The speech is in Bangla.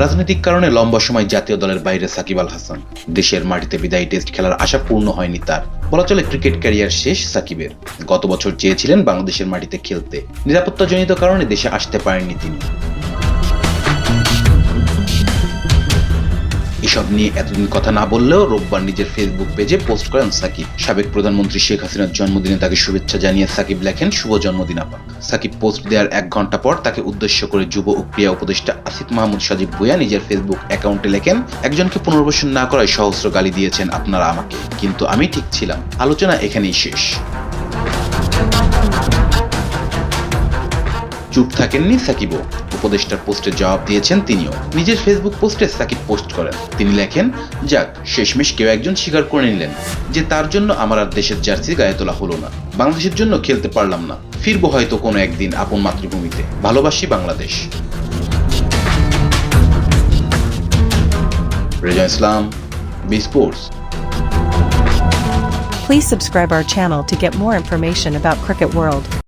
রাজনৈতিক কারণে লম্বা সময় জাতীয় দলের বাইরে সাকিব আল হাসান। দেশের মাটিতে বিদায়ী টেস্ট খেলার আশা পূর্ণ হয়নি তার। বলা চলে ক্রিকেট ক্যারিয়ার শেষ সাকিবের। গত বছর চেয়েছিলেন বাংলাদেশের মাটিতে খেলতে। নিরাপত্তাজনিত কারণে দেশে আসতে পারেননি তিনি। এসব নিয়ে এতদিন কথা না বললেও রোববার নিজের ফেসবুক পেজে পোস্ট করেন সাকিব। সাবেক প্রধানমন্ত্রী শেখ হাসিনার জন্মদিনে তাকে শুভেচ্ছা জানিয়ে সাকিব লেখেন, শুভ জন্মদিন আপাক। সাকিব পোস্ট দেওয়ার এক ঘণ্টা পর তাকে উদ্দেশ্য করে যুব ও ক্রিয়া উপদেষ্টা আসিফ মাহমুদ সাজিব ভুয়া নিজের ফেসবুক অ্যাকাউন্টে লেখেন, একজনকে পুনর্বাসন না করায় সহস্র গালি দিয়েছেন আপনারা আমাকে, কিন্তু আমি ঠিক ছিলাম। আলোচনা এখানেই শেষ। চুপ থাকেননি সাকিবও। উপদেষ্টার পোস্টে জবাব দিয়েছেন তিনিও। নিজের ফেসবুক পোস্টে সাকিব পোস্ট করেন। তিনি লেখেন, যাক, শেষমেশ কেউ একজন স্বীকার করে নিলেন যে তার জন্য আমার আর দেশের জার্সি গায়ে তোলা হলো না। বাংলাদেশের জন্য খেলতে পারলাম না। ফিরবো হয়তো কোনো একদিন আপন মাতৃভূমিতে। ভালোবাসি Bangladesh. Reza Islam, B sports. Please subscribe our channel to get more information about Cricket World.